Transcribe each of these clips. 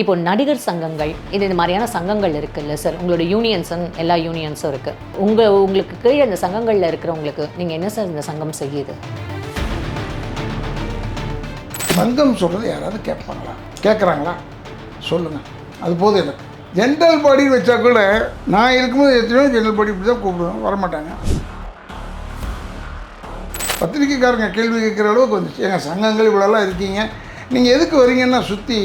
இப்போ நடிகர் சங்கங்கள் இது இந்த மாதிரியான சங்கங்கள் இருக்குல்ல சார் உங்களோட யூனியன்ஸும் எல்லா யூனியன்ஸும் இருக்குது உங்கள் உங்களுக்கு கீழே இந்த சங்கங்களில் இருக்கிறவங்களுக்கு நீங்கள் என்ன சார் இந்த சங்கம் செய்யுது? சங்கம் சொல்கிறது யாராவது கேட்பாங்களா? கேட்குறாங்களா? சொல்லுங்கள் அது போதும் எனக்கு. ஜென்ரல் பாடி வச்சா கூட நான் இருக்கும்போது எத்தனையோ ஜென்ரல் பாடி இப்படி தான் கூப்பிடுவேன் வரமாட்டாங்க. பத்திரிக்கைக்காரங்க கேள்வி கேட்குற அளவுக்கு வந்துச்சு. எங்கள் சங்கங்கள் இவ்வளோலாம் இருக்கீங்க. நீங்கள் எதுக்கு வரீங்கன்னா சுற்றி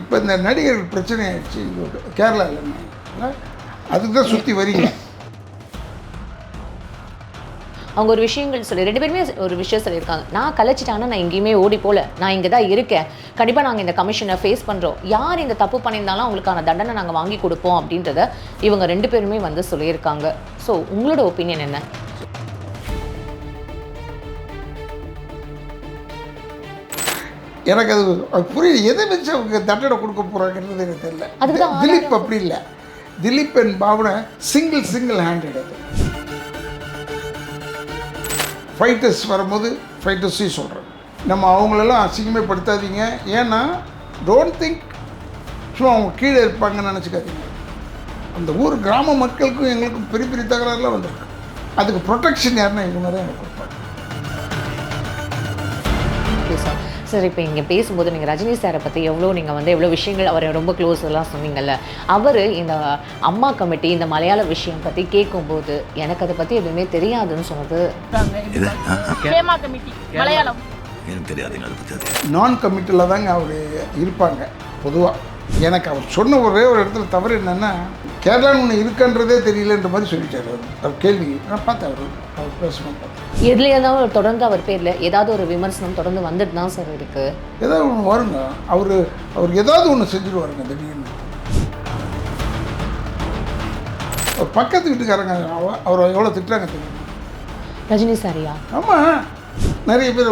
இப்போ இந்த நடிகர்கள் பிரச்சனை ஆயிடுச்சு கேரளாவில் அதுக்கு தான் சுற்றி வரீங்க அவங்க ஒரு விஷயங்கள் சொல்லி ரெண்டு பேருமே ஒரு விஷயம் சொல்லியிருக்காங்க. நான் கலைச்சிட்டாங்கன்னா நான் எங்கேயுமே ஓடி போல நான் இங்கே தான் இருக்கேன். கண்டிப்பாக நாங்கள் இந்த கமிஷனை ஃபேஸ் பண்ணுறோம் யார் இந்த தப்பு பண்ணியிருந்தாலும் அவங்களுக்கான தண்டனை நாங்கள் வாங்கி கொடுப்போம் அப்படின்றத இவங்க ரெண்டு பேருமே வந்து சொல்லியிருக்காங்க. ஸோ உங்களோட ஒப்பீனியன் என்ன? எனக்கு அது புரியல எதை வச்சு அவங்க தண்டனை கொடுக்க போகிறாங்கிறது எனக்கு தெரியல. திலீப் அப்படி இல்லை. திலீப் என் பாவனை சிங்கிள் சிங்கிள் ஹேண்டட் அது ஃபைட்டர்ஸ் வரும்போது ஃபைட்டர்ஸையும் சொல்கிறேன் நம்ம அவங்களெல்லாம் அசிங்கமே படுத்தாதீங்க ஏன்னா டோன்ட் திங்க் சும்மா அவங்க கீழே இருப்பாங்கன்னு நினச்சிக்காதீங்க. அந்த ஊர் கிராம மக்களுக்கும் எங்களுக்கும் பெரிய பெரிய தகராறுலாம் வந்திருக்கு. அதுக்கு ப்ரொடெக்ஷன் யாருன்னா எங்கள் மாதிரி எனக்கு கொடுப்பாங்க. சார் இப்போ இங்கே பேசும்போது நீங்கள் ரஜினி சாரை பற்றி எவ்வளோ நீங்கள் வந்து எவ்வளோ விஷயங்கள் அவரை ரொம்ப க்ளோஸ் எல்லாம் சொன்னீங்கல்ல அவர் இந்த அம்மா கமிட்டி இந்த மலையாள விஷயம் பற்றி கேட்கும்போது எனக்கு அதை பற்றி எதுவுமே தெரியாதுன்னு சொன்னது. மலையாளம். எனக்கு நான் கமிட்டியில் தாங்க அவர் இருப்பாங்க பொதுவாக எனக்கு அவர் சொன்ன ஒரே ஒரு இடத்துல தவறு என்னென்னா கேரளான்னு ஒன்று இருக்குன்றதே தெரியலன்ற மாதிரி சொல்லிட்டார் அவர். கேள்வி நான் பார்த்தேன் அவர். அவர் பேசணும் தான் தொடர்ந்து அவர் பேரில் ஏதாவது ஒரு விமர்சனம் தொடர்ந்து வந்துட்டு தான் சார் இருக்குது ஏதாவது ஒன்று வருங்க. அவர் அவர் ஏதாவது ஒன்று செஞ்சுருவாருங்க திடீர்னு. அவர் பக்கத்து வீட்டுக்காரங்க அவ- அவரை எவ்வளோ திட்டுறாங்க தெரியுமா? ரஜினி சாரியா ஆமாம் நிறைய பேர்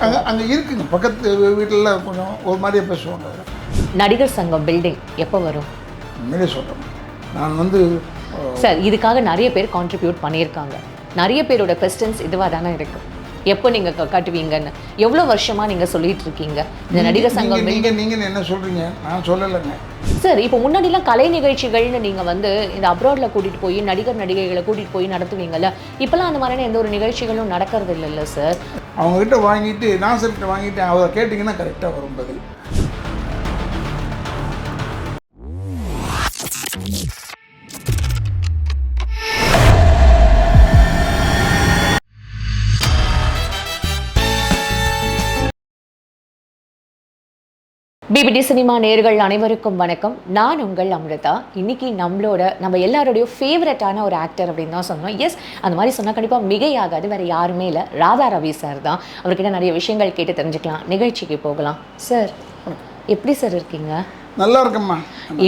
அங்க-. அங்க இருக்குங்க. பக்கத்து வீட்டிலலாம் கொஞ்சம் ஒரு மாதிரியே பேசுவாங்க நடிகர் சங்கம் பில்டிங் எப்போ வரும்? உண்மையிலே சொல்கிறேன் நான் வந்து சார் இதுக்காக நிறைய பேர் கான்ட்ரிபியூட் பண்ணியிருக்காங்க. நிறைய பேரோட கொஸ்டின்ஸ் இதுவாக தானே இருக்கு. எப்போ நீங்கள் கட்டுவீங்கன்னு. எவ்வளோ வருஷமாக நீங்கள் சொல்லிட்டு இருக்கீங்க? இந்த நடிகர் சங்கம் நீங்க நீங்க என்ன சொல்றீங்க? நான் சொல்லலைங்க. சார் இப்போ முன்னாடிலாம் கலை நிகழ்ச்சிகள்னு நீங்கள் வந்து இந்த அப்ராடில் கூட்டிகிட்டு போய் நடிகர் நடிகைகளை கூட்டிகிட்டு போய் நடத்துவீங்கல்ல. இப்போலாம் அந்த மாதிரியான எந்த ஒரு நிகழ்ச்சிகளும் நடக்கிறது இல்லைல்ல சார் அவங்க கிட்ட வாங்கிட்டு நாசர்கிட்ட வாங்கிட்டு அவரை கேட்டிங்கன்னா கரெக்டாக வரும் பதில். பிபிடி சினிமா நேர்கள் அனைவருக்கும் வணக்கம். நான் உங்கள் அமிர்தா. இன்னைக்கு நம்மளோட நம்ம எல்லாரோடைய ஃபேவரட்டான ஒரு ஆக்டர் அப்படின்னு தான் சொன்னோம் எஸ் அந்த மாதிரி சொன்னால் கண்டிப்பாக மிகையாகாது. வேறு யாருமே இல்லை. ராதா ரவி சார் தான். அவர்கிட்ட நிறைய விஷயங்கள் கேட்டு தெரிஞ்சுக்கலாம். நிகழ்ச்சிக்கு போகலாம். சார் எப்படி சார் இருக்கீங்க? நல்லா இருக்கம்மா.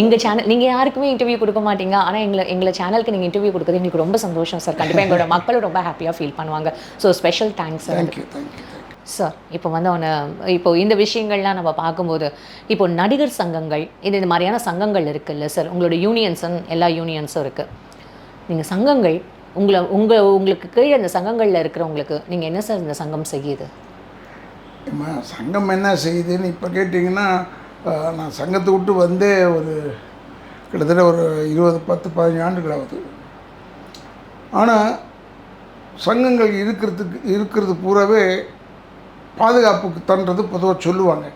எங்கள் சேனல் நீங்கள் யாருக்குமே இன்டர்வியூ கொடுக்க மாட்டீங்க. ஆனால் எங்களை எங்களை சேனலுக்கு நீங்கள் இன்டர்வியூ கொடுக்குறது எங்களுக்கு ரொம்ப சந்தோஷம் சார் கண்டிப்பாக எங்களோட மக்களும் ரொம்ப ஹாப்பியாக ஃபீல் பண்ணுவாங்க. So special thanks sir thank you thank you sir இப்போ வந்து அவனை இப்போ இந்த விஷயங்கள்லாம் நம்ம பார்க்கும்போது இப்போ நடிகர் சங்கங்கள் இது இந்த மாதிரியான சங்கங்கள் இருக்குல்ல சார் உங்களோட யூனியன்ஸும் எல்லா யூனியன்ஸும் இருக்குது நீங்கள் சங்கங்கள் உங்களை உங்கள் உங்களுக்கு கீழே அந்த சங்கங்களில் இருக்கிறவங்களுக்கு நீங்கள் என்ன சார் இந்த சங்கம் செய்யுது? சங்கம் என்ன செய்யுதுன்னு இப்போ கேட்டிங்கன்னா நான் சங்கத்தை விட்டு வந்தே ஒரு கிட்டத்தட்ட ஒரு இருபது பத்து பதினஞ்சு ஆண்டுகள் ஆகுது. ஆனால் சங்கங்கள் இருக்கிறதுக்கு இருக்கிறது பூராவே பாதுகாப்புக்கு தன்றது பொதுவாக சொல்லுவாங்க.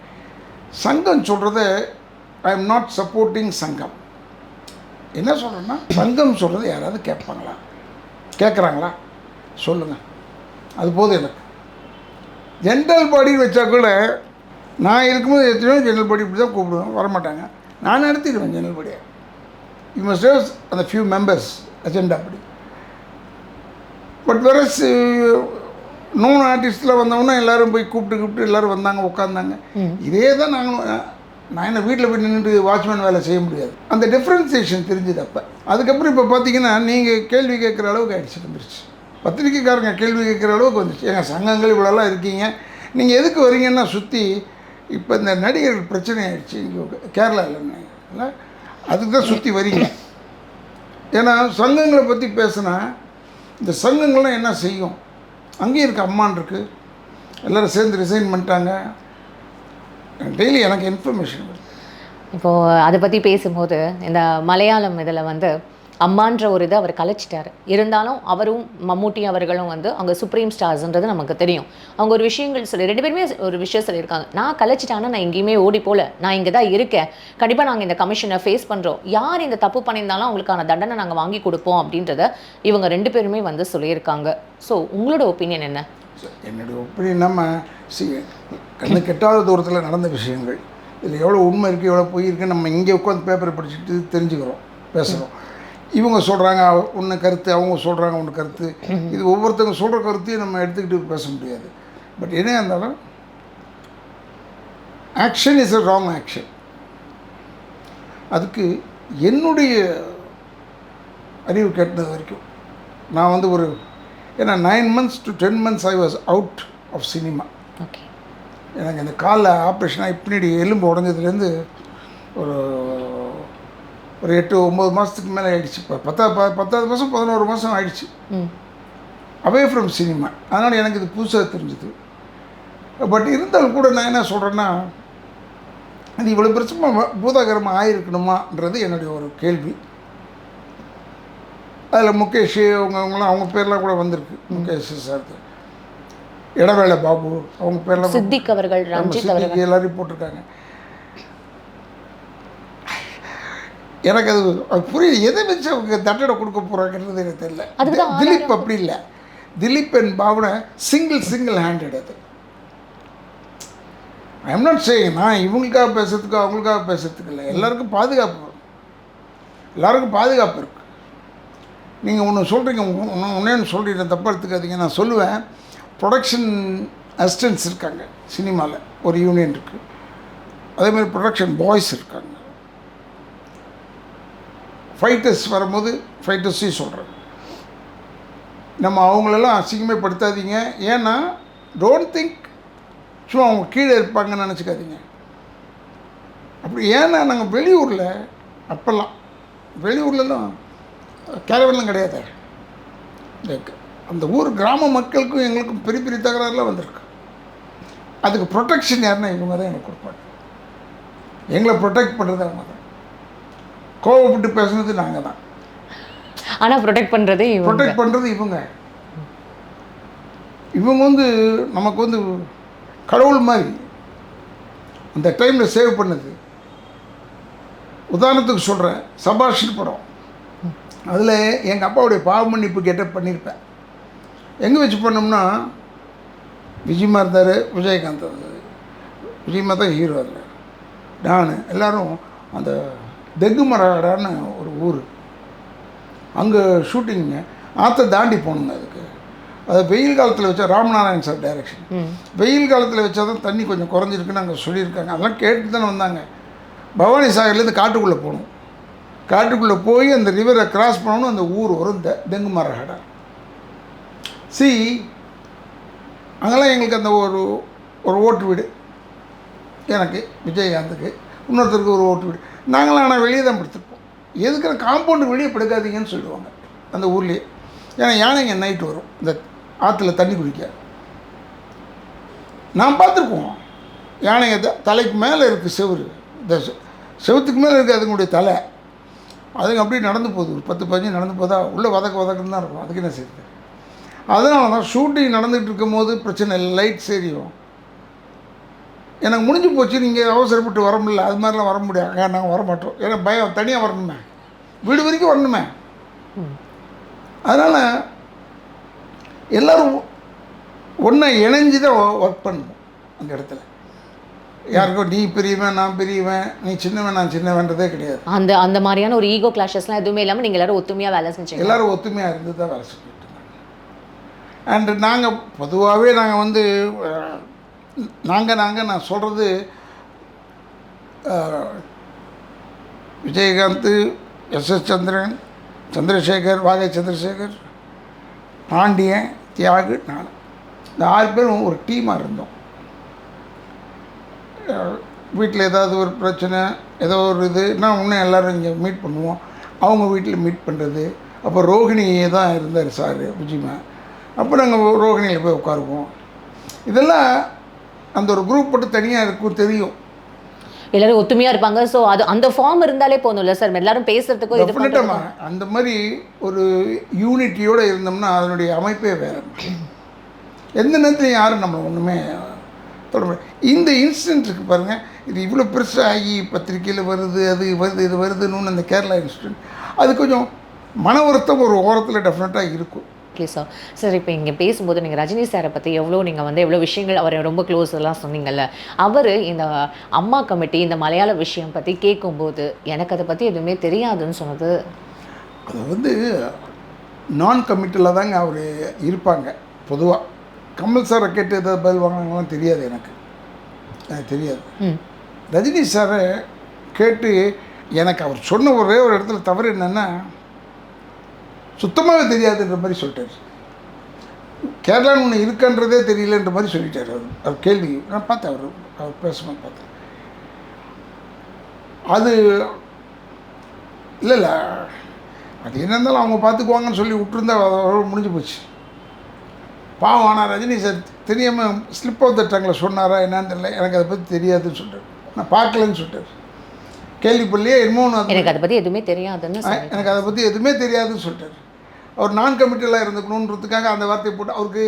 சங்கம் சொல்கிறத ஐ எம் நாட் சப்போர்ட்டிங் சங்கம். என்ன சொல்கிறேன்னா சங்கம் சொல்கிறது யாராவது கேட்பாங்களா? கேட்குறாங்களா? சொல்லுங்கள் அது போதும் எனக்கு. ஜென்ரல் பாடின்னு வச்சா கூட நான் இருக்கும்போது எத்தனையோ ஜென்ரல் பாடி இப்படி தான் கூப்பிடுவேன். வரமாட்டாங்க. நான் நடத்திடுவேன் ஜென்ரல் பாடியை யூ. மஸ்ட் ஹேவ் அந்த ஃபியூ மெம்பர்ஸ் அஜெண்டா அப்படி. பட் வெரஸ் நோன் ஆர்டிஸ்டில் வந்தவொன்னே எல்லாரும் போய் கூப்பிட்டு கூப்பிட்டு எல்லாரும் வந்தாங்க உட்காந்தாங்க இதே தான் நாங்களும் நான் என்ன வீட்டில் போய் நின்றுட்டு வாட்ச்மேன் வேலை செய்ய முடியாது. அந்த டிஃப்ரென்சியேஷன் தெரிஞ்சுது அப்போ. அதுக்கப்புறம் இப்போ பார்த்தீங்கன்னா நீங்கள் கேள்வி கேட்குற அளவுக்கு ஆயிடுச்சு வந்துருச்சு. பத்திரிக்கைக்காரங்க கேள்வி கேட்குற அளவுக்கு வந்துருச்சு. எங்கள் சங்கங்கள் இவ்வளோலாம் இருக்கீங்க. நீங்கள் எதுக்கு வரீங்கன்னா சுற்றி இப்போ இந்த நடிகர்கள் பிரச்சனை ஆயிடுச்சு இங்கே கேரளாவில் அதுக்கு தான் சுற்றி வரீங்க. ஏன்னா சங்கங்களை பற்றி பேசுனா இந்த சங்கங்கள்லாம் என்ன செய்யும்? அங்கேயும் இருக்குது அம்மான் இருக்குது எல்லோரும் சேர்ந்து ரிசைன் பண்ணிட்டாங்க. டெய்லி எனக்கு இன்ஃபர்மேஷன் வருது. இப்போது அதை பற்றி பேசும்போது இந்த மலையாளம் இதில் வந்து அம்மான்ற ஒரு இதை அவர் கலைச்சிட்டாரு. இருந்தாலும் அவரும் மம்மூட்டி அவர்களும் வந்து அவங்க சுப்ரீம் ஸ்டார்ஸ்ன்றது நமக்கு தெரியும். அவங்க ஒரு விஷயங்கள் சொல்லி ரெண்டு பேருமே ஒரு விஷயம் சொல்லியிருக்காங்க. நான் கலைச்சிட்டானா நான் எங்கேயுமே ஓடி போல. நான் இங்கே தான் இருக்கேன். கண்டிப்பாக நாங்கள் இந்த கமிஷனை ஃபேஸ் பண்ணுறோம் யார் இந்த தப்பு பண்ணியிருந்தாலும் அவங்களுக்கான தண்டனை நாங்கள் வாங்கி கொடுப்போம் அப்படின்றத இவங்க ரெண்டு பேருமே வந்து சொல்லியிருக்காங்க. ஸோ உங்களோட ஒப்பீனியன் என்ன? என்னுடைய ஒப்பீனியன் நம்ம சி கண்ணு கெட்டாத தூரத்தில் நடந்த விஷயங்கள். இதில் எவ்வளோ உண்மை இருக்குது எவ்வளோ போயிருக்கு இருக்குன்னு நம்ம இங்கே உட்காந்து பேப்பரை படிச்சுட்டு தெரிஞ்சுக்கிறோம் பேசுகிறோம் இவங்க சொல்கிறாங்க ஒன்று கருத்து அவங்க சொல்கிறாங்க ஒன்று கருத்து. இது ஒவ்வொருத்தவங்க சொல்கிற கருத்தையும் நம்ம எடுத்துக்கிட்டு பேச முடியாது. பட் என்ன இருந்தாலும் action is a wrong action அதுக்கு என்னுடைய அறிவு கேட்டது வரைக்கும் நான் வந்து ஒரு ஏன்னா nine months to ten months I was out of cinema okay எனக்கு இந்த காலில் ஆப்ரேஷன் ஆகி பின்னாடி எலும்பு உடஞ்சதுலேருந்து ஒரு ஒரு எட்டு ஒம்பது மாதத்துக்கு மேலே ஆயிடுச்சு. இப்போ பத்தா ப பத்தாவது மாதம் பதினோரு மாதம் ஆயிடுச்சு. ம். அவே ஃப்ரம் சினிமா அதனால் எனக்கு இது புதுசாக தெரிஞ்சுது. பட் இருந்தாலும் கூட நான் என்ன சொல்கிறேன்னா அது இவ்வளோ பிரச்சனை பூதாகரமாக ஆயிருக்கணுமான்றது என்னுடைய ஒரு கேள்வி. அதில் முகேஷ் அவங்க அவங்களாம் அவங்க பேர்லாம் கூட வந்திருக்கு. முகேஷ் சார் இடவேளை பாபு அவங்க பேர்லாம் சித்திக் அவர்கள். எல்லாரையும் போட்டிருக்காங்க. எனக்கு அது புரியல எதை வச்சு அவங்க தண்டனை கொடுக்க போகிறாங்கிறது எனக்கு தெரியல. திலீப் அப்படி இல்லை. Dileep and Bhavana single single handed அது. ஐ எம் நாட் சேயிங் நான் இவங்களுக்காக பேசுறதுக்கு அவங்களுக்காக பேசுறதுக்கு இல்லை. எல்லாருக்கும் பாதுகாப்பு எல்லாருக்கும் பாதுகாப்பு இருக்குது நீங்கள் ஒன்று சொல்கிறீங்க ஒன்றே சொல்கிறீங்க தப்பாக எடுத்துக்காதீங்க. நான் சொல்லுவேன். ப்ரொடக்ஷன் அசிஸ்டன்ட்ஸ் இருக்காங்க சினிமாவில் ஒரு யூனியன் இருக்குது அதேமாதிரி ப்ரொடக்ஷன் பாய்ஸ் இருக்காங்க. ஃபைட்டர்ஸ் வரும்போது ஃபைட்டர்ஸையும் சொல்கிறேன் நம்ம அவங்களெல்லாம் அசிங்கமே படுத்தாதீங்க ஏன்னா டோன்ட் திங்க் சும்மா அவங்க கீழே இருப்பாங்கன்னு நினச்சிக்காதீங்க. அப்படி ஏன்னா நாங்கள் வெளியூரில் அப்போல்லாம் வெளியூர்லலாம் கேரவெல்லாம் கிடையாது. இந்த அந்த ஊர் கிராம மக்களுக்கும் எங்களுக்கும் பெரிய பெரிய தகராறுலாம் வந்திருக்கு. அதுக்கு ப்ரொடெக்ஷன் யாருன்னா இவங்க தான் எங்களுக்கு கொடுப்பாங்க. எங்களை ப்ரொடெக்ட் பண்ணுறது அவங்க. தான் கோவப்பட்டு பேசுனது நாங்கள் தான். ஆனா ப்ரொடெக்ட் இவங்க. ப்ரொடெக்ட் பண்ணுறது இவங்க. இவங்க வந்து நமக்கு வந்து கடவுள் மாதிரி. அந்த டைமில் சேவ் பண்ணது. உதாரணத்துக்கு சொல்கிறேன் சபாஷின் படம். அதில் எங்கள் அப்பாவுடைய பாவ மன்னிப்பு கேட்ட பண்ணியிருப்பேன் எங்கே வச்சு பண்ணோம்னா விஜயமா இருந்தார் விஜயகாந்த் இருந்தார். விஜயமா தான் ஹீரோ அதில். நான் எல்லாரும் அந்த தெங்கு மரடான்னு ஒரு ஊர். அங்கே ஷூட்டிங்க. ஆற்றை தாண்டி போகணுங்க அதுக்கு. அது வெயில் காலத்தில் வச்சா ராமநாராயண் சார் டைரக்ஷன். வெயில் காலத்தில் வச்சா தான் தண்ணி கொஞ்சம் குறைஞ்சிருக்குன்னு அங்கே சொல்லியிருக்காங்க. அதெல்லாம் கேட்டு தானே வந்தாங்க. பவானி சாகர்லேருந்து காட்டுக்குள்ளே போகணும். காட்டுக்குள்ளே போய் அந்த ரிவரை கிராஸ் பண்ணணும் அந்த ஊர் வரும் தெங்கு மரகடா. சி அங்கெல்லாம் எங்களுக்கு அந்த ஒரு ஒரு ஓட்டு வீடு. எனக்கு விஜயகாந்துக்கு இன்னொருத்தருக்கு ஒரு ஓட்டு வீடு. நாங்களாம் ஆனால் வெளியே தான் படுத்துருப்போம். எதுக்கிற காம்பவுண்டு வெளியே படுக்காதீங்கன்னு சொல்லுவாங்க. அந்த ஊர்லேயே. ஏன்னா யானைங்க நைட்டு வரும். இந்த ஆற்றுல தண்ணி குடிக்க. நான் பார்த்துருப்போம். யானைங்க த- தலைக்கு மேலே இருக்குது செவுரு. இந்த செவத்துக்கு செவுத்துக்கு மேலே இருக்குது அதுங்களுடைய தலை. அதுங்க அப்படியே நடந்து போகுது. ஒரு பத்து பதினஞ்சு நடந்து போதா உள்ளே வதக்க வதக்குன்னு தான் இருக்கும். அதுக்கு என்ன செய்யுது அதனால தான் ஷூட்டிங் நடந்துகிட்டு இருக்கும்போது பிரச்சனை இல்லை. லைட் சரியும். எனக்கு முடிஞ்சு போச்சு நீங்கள் அவசரப்பட்டு வர முடியல அது மாதிரிலாம் வர முடியாது. நாங்கள் வர மாட்டோம் ஏன்னா பயம் தனியாக வரணுமே. வீடு வரைக்கும் வரணுமே. அதனால் எல்லோரும் ஒன்றா இணைஞ்சு தான் ஒர்க் பண்ணணும் அந்த இடத்துல. யாருக்கும் நீ பெரியவன் நான் பெரியவன் நீ சின்னவன் நான் சின்னவன்றதே கிடையாது. அந்த அந்த மாதிரியான ஒரு ஈகோ கிளாஷஸ்லாம் எதுவுமே இல்லாம நீங்க எல்லாரும் ஒத்துமையா வேலை செஞ்சீங்க. எல்லாரும் ஒத்துமையாக இருந்து தான் வேலை செஞ்சுட்டு அண்டு நாங்கள் பொதுவாகவே நாங்கள் வந்து நாங்கள் நாங்கள் நான் சொல்கிறது விஜயகாந்த் எஸ் எஸ் சந்திரன் சந்திரசேகர் வாகை சந்திரசேகர் பாண்டியன் தியாகு நான். இந்த ஆறு பேரும் ஒரு டீமாக இருந்தோம். வீட்டில் ஏதாவது ஒரு பிரச்சனை ஏதோ ஒரு இதுனா இன்னும் எல்லோரும் இங்கே மீட் பண்ணுவோம். அவங்க வீட்டில் மீட் பண்ணுறது அப்போ ரோகிணியே தான் இருந்தார் சார் விஜயமா அப்போ நாங்கள் ரோகிணியில் போய் உட்காருவோம். இதெல்லாம் அந்த ஒரு குரூப் போட்டு தனியாக இருக்கும் தெரியும். எல்லாரும் ஒத்துமையா இருப்பாங்க. ஸோ அது அந்த ஃபார்ம் இருந்தாலே போதும்ல சார் எல்லாரும் பேசுறதுக்கும் இது. அந்த மாதிரி ஒரு யூனிட்டியோடு இருந்தோம்னா அதனுடைய அமைப்பே வேறு. எந்த நேரத்துலையும் யாரும் நம்மளை ஒன்றுமே தொட முடியாது. இந்த இன்சிடென்ட் இருக்கு பாருங்கள் இது இவ்வளோ பெருசாக ஆகி பத்திரிக்கையில் வருது அது வருது இது வருதுன்னு அந்த கேரளா இன்சிடென்ட் அது கொஞ்சம் மன வருத்தம் ஒரு ஓரத்தில் டெஃபினட்டாக இருக்கும். ஓகே சார் சார் இப்போ இங்கே பேசும்போது நீங்கள் ரஜினி சாரை பற்றி எவ்வளோ நீங்கள் வந்து எவ்வளோ விஷயங்கள் அவர் ரொம்ப க்ளோஸ் எல்லாம் சொன்னீங்கல்ல அவர் இந்த அம்மா கமிட்டி இந்த மலையாள விஷயம் பற்றி கேட்கும்போது எனக்கு அதை பற்றி எதுவுமே தெரியாதுன்னு சொன்னது. அது வந்து நான் கமிட்டில் தாங்க அவர் இருப்பாங்க பொதுவாக கமல் சாரை கேட்டு ஏதாவது பதில் வாங்கினாங்களாம் தெரியாது எனக்கு. எனக்கு தெரியாது. ம். ரஜினி சாரை கேட்டு எனக்கு அவர் சொன்ன ஒரே ஒரு இடத்துல தவறு என்னென்னா சுத்தமாகவே தெரியாதுன்ற மாதிரி சொல்லிட்டார். கேரளான்னு ஒன்று இருக்கான்றதே தெரியலன்ற மாதிரி சொல்லிட்டார் அவர். அவர் கேள்வி நான் பார்த்தேன் அவர் அவர் பேசும்போது பார்த்தேன். அது இல்லை இல்லை அது என்ன இருந்தாலும் அவங்க பார்த்துக்குவாங்கன்னு சொல்லி விட்டுருந்தா முடிஞ்சு போச்சு. பாவம் ஆனால் ரஜினி சார் தெரியாமல் ஸ்லிப் ஆஃப் த டங்கில் சொன்னாரா என்னன்னு தெரியல. எனக்கு அதை பற்றி தெரியாதுன்னு சொல்லிட்டார். நான் பார்க்கலன்னு சொல்லிட்டார். கேள்விப்படலையே என்னமோ எனக்கு அதை பற்றி எதுவுமே தெரியாதுன்னு. எனக்கு அதை பற்றி எதுவுமே தெரியாதுன்னு சொல்லிட்டார். அவர் நான் கமிட்டியெல்லாம் இருந்துக்கணுன்றதுக்காக அந்த வார்த்தையை போட்டு அவருக்கு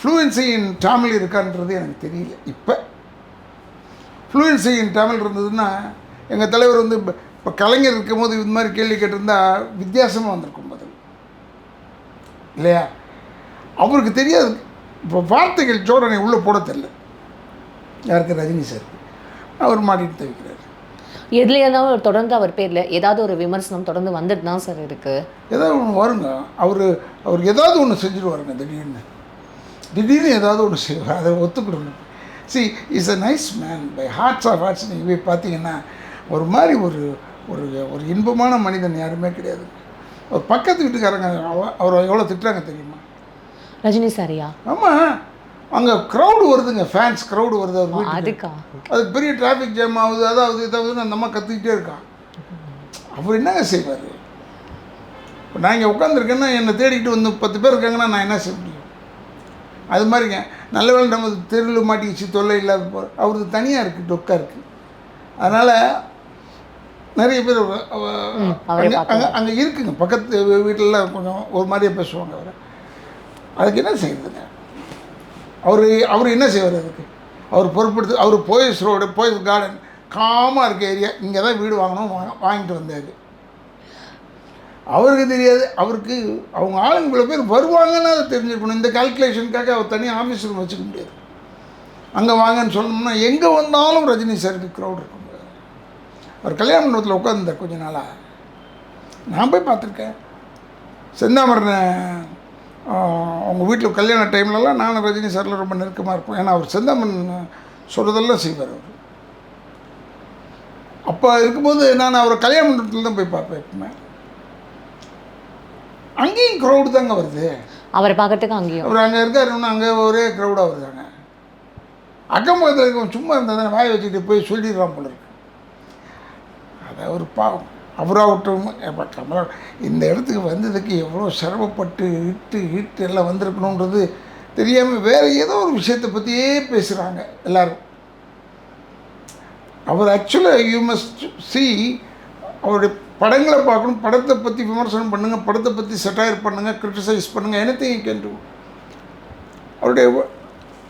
ஃப்ளூயன்சி இன் தமிழ் இருக்கான்றது எனக்கு தெரியல. இப்போ ஃப்ளூயன்சி இன் தமிழ் இருந்ததுன்னா எங்கள் தலைவர் வந்து இப்போ கலைஞர் இருக்கும்போது இது மாதிரி கேள்வி கேட்டிருந்தா வித்தியாசமாக வந்திருக்கும் பதில். இல்லையா? அவருக்கு தெரியாது. இப்போ வார்த்தைகள் ஜோடனை உள்ளே போட தெரில யாருக்கு? ரஜினி சார் அவர் மாட்டிட்டு தவிக்கிறார். எதுல இருந்தாலும் தொடர்ந்து அவர் பேர்ல ஏதாவது ஒரு விமர்சனம் தொடர்ந்து வந்துட்டு தான் சார் இருக்கு. ஏதாவது ஒன்று வருங்க. அவர் அவர் ஏதாவது ஒன்று செஞ்சுருவாருங்க திடீர்னு. திடீர்னு ஏதாவது ஒன்று செய்வார். அதை ஒத்துக்கிடணும் she is a nice man by hearts of hearts நீங்கள் போய் பார்த்தீங்கன்னா ஒரு மாதிரி ஒரு ஒரு ஒரு இன்பமான மனிதன் யாருமே கிடையாது. ஒரு பக்கத்து வீட்டுக்காரங்க அவ- அவரை எவ்வளோ திட்டுறாங்க தெரியுமா? ரஜினி சாரியா? ஆமாம் அங்கே க்ரௌடு வருதுங்க ஃபேன்ஸ் க்ரௌடு வருது அவர். அதுக்கா? அதுக்கு பெரிய டிராஃபிக் ஜாம் ஆகுது அதாவது இதாவது அந்த அம்மா கத்திக்கிட்டே இருக்கான். அவர் என்னங்க செய்வார்? இப்போ நான் இங்கே உட்காந்துருக்கேன்னா என்னை தேடிக்கிட்டு வந்து பத்து பேர் இருக்காங்கன்னா நான் என்ன செய்ய முடியும்? அது மாதிரிங்க. நல்ல வேளை நம்ம தெருவில் மாட்டிக்கிச்சு தொல்லை இல்லாத போ அவருக்கு தனியாக இருக்குது டொக்கா இருக்குது அதனால் நிறைய பேர் அங்கே. அங்கே இருக்குங்க. பக்கத்து வீட்டிலலாம் கொஞ்சம் ஒரு மாதிரியே பேசுவாங்க அவரை. அதுக்கு என்ன செய்யறதுங்க அவர் அவர் என்ன செய்வார் அதுக்கு? அவர் பொறுப்படுத்து அவர் போயஸ் ரோடு போயஸ் கார்டன் காமாக இருக்க ஏரியா இங்கே தான் வீடு வாங்கணும் வாங்கிட்டு வந்தார். அவருக்கு தெரியாது அவருக்கு அவங்க ஆளுங்க இவ்வளோ பேர் வருவாங்கன்னு அதை தெரிஞ்சுக்கணும். இந்த கால்குலேஷனுக்காக அவர் தனியாக ஆஃபீஸ் ரூம் வச்சுக்க முடியாது. அங்கே வாங்கன்னு சொன்னோம்னா எங்கே வந்தாலும் ரஜினி சாருக்கு க்ரௌட் இருக்கும். அவர் கல்யாண மண்டபத்தில் உட்காந்துருந்தார் கொஞ்ச நாளாக நான் போய் பார்த்துருக்கேன். செந்தாமரனை அவங்க வீட்டில் கல்யாண டைம்லலாம் நானும் ரஜினி சாரில் ரொம்ப நெருக்கமாக இருப்போம். ஏன்னா அவர் செந்தாமரன் சொல்கிறதெல்லாம் செய்வார் அவர். அப்போ இருக்கும்போது நான் அவரை கல்யாண மண்டபத்தில் தான் போய் பார்ப்பேன் எப்பவுமே. அங்கேயும் க்ரௌடு தாங்க வருது. அவரை பார்க்கறதுக்கு அங்கேயும். அவர் அங்கே இருக்காருன்னா அங்கே ஒரே க்ரௌடாக வருதாங்க அக்கம் பக்கத்தில் இருக்கவன் சும்மா இருந்தால் தானே வாயை வச்சுக்கிட்டு போய் சொல்லிடுறான் போல இருக்கு. அது அவர் பாவம். அவராகட்டும் எப்ப கமலா இந்த இடத்துக்கு வந்ததுக்கு எவ்வளோ சிரமப்பட்டு இட்டு இட்டு எல்லாம் வந்திருக்கணுன்றது தெரியாமல் வேறு ஏதோ ஒரு விஷயத்தை பற்றியே பேசுகிறாங்க எல்லாரும். அவர் ஆக்சுவலாக யூ மஸ்ட் சி அவருடைய படங்களை பார்க்கணும் படத்தை பற்றி விமர்சனம் பண்ணுங்கள் படத்தை பற்றி செட்டையர் பண்ணுங்கள் கிரிட்டிசைஸ் பண்ணுங்கள் எனத்தையும் கேட்டு அவருடைய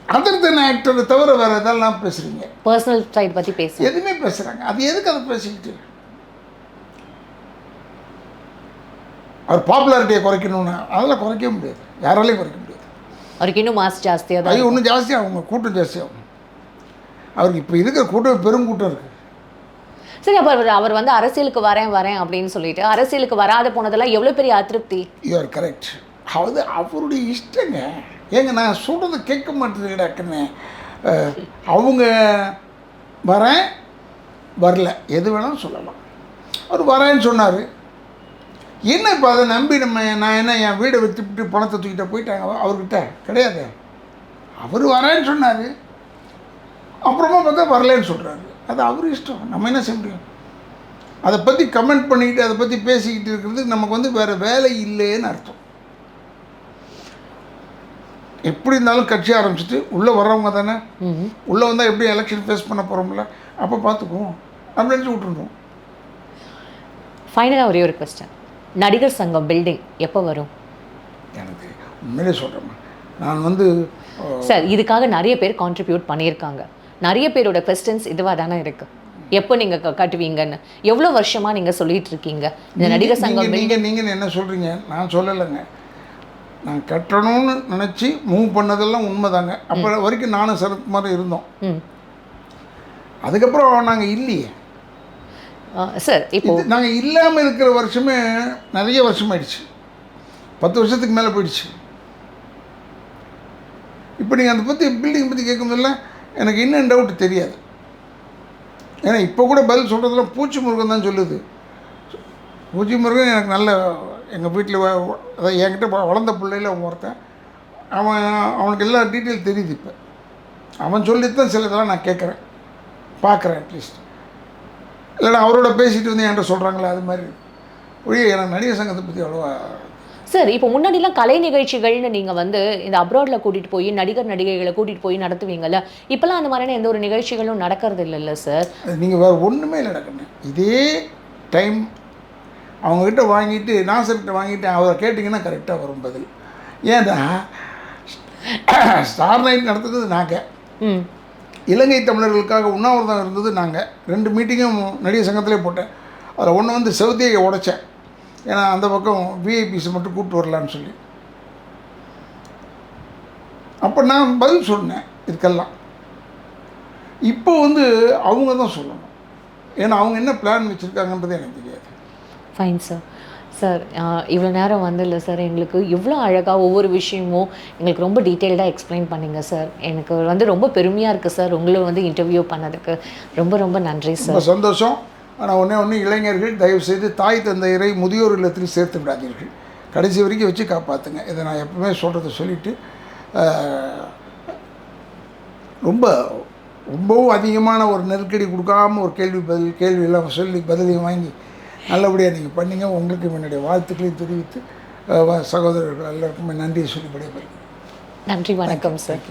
அதர் தென் ஆக்டரை தவிர வேறு எதெல்லாம் பேசுகிறீங்க பர்சனல் சைட் பத்தி பேசுவோம் எதுவுமே பேசுகிறாங்க அது எதுக்கு அதை பேசிக்கிட்டு அவர் பாப்புலாரிட்டியை குறைக்கணும்னா அதெல்லாம் குறைக்க முடியாது. யாராலையும் குறைக்க முடியாது. அவருக்கு இன்னும் மாஸ் ஜாஸ்தியாக தான் அது இன்னும் ஜாஸ்தியாகும் கூட்டம் ஜாஸ்தியாகும் அவருக்கு இப்போ இருக்கிற கூட்டம் பெரும் கூட்டம் இருக்குது சரி அப்ப அவர் அவர் வந்து அரசியலுக்கு வரேன் வரேன் அப்படின்னு சொல்லிட்டு அரசியலுக்கு வராத போனதெல்லாம் எவ்வளவு பெரிய அதிருப்தி? யூ ஆர் கரெக்ட் அது அவருடைய இஷ்டங்க. ஏங்க நான் சொல்கிறத கேட்க மாட்டேங்கிறாக்குன்னு அவங்க வரேன் வரல. எது வேணாலும் சொல்லலாம். அவர் வரேன்னு சொன்னார். என்ன இப்போ அதை நம்பி நம்ம நான் என்ன என் வீடை விற்றுவிட்டு பணத்தை தூக்கிட்ட போயிட்டாங்க அவர்கிட்ட கிடையாது. அவர் வரேன்னு சொன்னார். அப்புறமா பார்த்தா வரலன்னு சொல்கிறாரு அது அவர் இஷ்டம். நம்ம என்ன செய்ய முடியும்? அதை பற்றி கமெண்ட் பண்ணிக்கிட்டு அதை பற்றி பேசிக்கிட்டு இருக்கிறது நமக்கு வந்து வேறு வேலை இல்லைன்னு அர்த்தம். எப்படி இருந்தாலும் கட்சி ஆரம்பிச்சிட்டு உள்ளே வர்றவங்க தானே? உள்ளே வந்தால் எப்படி எலெக்ஷன் ஃபேஸ் பண்ண போகிறோம்ல அப்போ பார்த்துக்குவோம். அப்படின்னு விட்டுருந்தோம் ஃபைனலாக ஒரே ஒரு கொஸ்டின் நடிகர் சங்கம் பில்டிங் எப்போ வரும்? எனக்கு உண்மையிலே சொல்கிறேம்மா நான் வந்து சார் இதுக்காக நிறைய பேர் கான்ட்ரிபியூட் பண்ணியிருக்காங்க. நிறைய பேரோட கொஸ்டின்ஸ் இதுவாக தானே இருக்கு. எப்போ நீங்க க- கட்டுவீங்கன்னு? எவ்வளோ வருஷமா நீங்க சொல்லிட்டு இருக்கீங்க இந்த நடிகர் சங்கம் நீங்கள் நீங்கள் நீங்கள் என்ன சொல்கிறீங்க நான் சொல்லலைங்க. நான் கட்டணும்னு நினச்சி மூவ் பண்ணதெல்லாம் உண்மைதாங்க. அப்போ வரைக்கும் நானும் சரத்குமார் இருந்தோம். அதுக்கப்புறம் நாங்கள் இல்லையே. சார் இப்போ நாங்கள் இல்லாமல் இருக்கிற வருஷமே நிறைய வருஷம் ஆயிடுச்சு பத்து வருஷத்துக்கு மேலே போயிடுச்சு. இப்போ நீங்கள் அதை பற்றி பில்டிங் பற்றி கேட்கும்போதெல்லாம் எனக்கு இன்னும் டவுட் தெரியாது. ஏன்னா இப்போ கூட பதில் சொல்கிறதுலாம் பூச்சி முருகன் தான் சொல்லுது. பூச்சி முருகன் எனக்கு நல்ல எங்கள் வீட்டில் அதாவது என்கிட்ட வ- வளர்ந்த பிள்ளையில அவன் ஒருத்தன். அவன் அவனுக்கு எல்லா டீட்டெயில் தெரியுது இப்போ. அவன் சொல்லித்தான் சில இதெல்லாம் நான் கேட்குறேன். பார்க்குறேன் அட்லீஸ்ட் இல்லைன்னா அவரோட பேசிட்டு வந்து என்கிட்ட சொல்கிறாங்களே அது மாதிரி. ஒழிய எனக்கு நடிகர் சங்கத்தை பற்றி அவ்வளோவா சார் இப்போ முன்னாடிலாம் கலை நிகழ்ச்சிகள்னு நீங்க வந்து இந்த அப்ராட்ல கூட்டிட்டு போய் நடிகர் நடிகைகளை கூட்டிட்டு போய் நடத்துவீங்கல்ல இப்போலாம் அந்த மாதிரியான எந்த ஒரு நிகழ்ச்சிகளும் நடக்கிறது இல்லைல்ல சார் நீங்கள் வேறு ஒன்றுமே இல்லை நடக்கணும் இதே டைம் அவங்கக்கிட்ட வாங்கிட்டு நாசர்கிட்ட வாங்கிட்டு அவரை கேட்டிங்கன்னா கரெக்டாக வரும் பதில். ஏன்னா ஸ்டார் நைட் நடத்துனது நாங்கள் ம். இலங்கை தமிழர்களுக்காக உண்ணாவிரதம் இருந்தது நாங்கள் ரெண்டு மீட்டிங்கும் நடிகர் சங்கத்திலே போட்டேன். அதில் ஒன்று வந்து செவத்தியை உடைச்சேன். ஏன்னா அந்த பக்கம் விஐபிஸை மட்டும் கூப்பிட்டு வரலான்னு சொல்லி. அப்போ நான் பதில் சொன்னேன் இதுக்கெல்லாம். இப்போ வந்து அவங்க தான் சொல்லணும். ஏன்னா அவங்க என்ன பிளான் வச்சுருக்காங்கன்றது எனக்கு தெரியாது. ஃபைன் சார் சார் இவ்வளோ நேரம் வந்து இல்லை சார் எங்களுக்கு இவ்வளோ அழகாக ஒவ்வொரு விஷயமும் எங்களுக்கு ரொம்ப டீட்டெயில்டாக எக்ஸ்பிளைன் பண்ணீங்க சார். எனக்கு வந்து ரொம்ப பெருமையாக இருக்குது சார் உங்களை வந்து இன்டர்வியூ பண்ணதுக்கு. ரொம்ப ரொம்ப நன்றி சார். சந்தோஷம். ஆனால் ஒன்றே ஒன்று இளைஞர்கள் தயவுசெய்து தாய் தந்தையரை முதியோர் இல்லத்தில் சேர்த்து விடாதீர்கள். கடைசி வரைக்கும் வச்சு காப்பாற்றுங்க இதை நான் எப்பவுமே சொல்கிறத சொல்லிவிட்டு ரொம்ப ரொம்பவும் அதிகமான ஒரு நெருக்கடி கொடுக்காம ஒரு கேள்வி பதில் கேள்வியெல்லாம் சொல்லி பதிலையும் வாங்கி நல்லபடியாக நீங்கள் பண்ணீங்க. உங்களுக்கு என்னுடைய வாழ்த்துக்களையும் தெரிவித்து சகோதரர்கள் எல்லாருக்குமே நன்றியை சொல்லி விடைபெறுகிறேன். நன்றி வணக்கம் சார்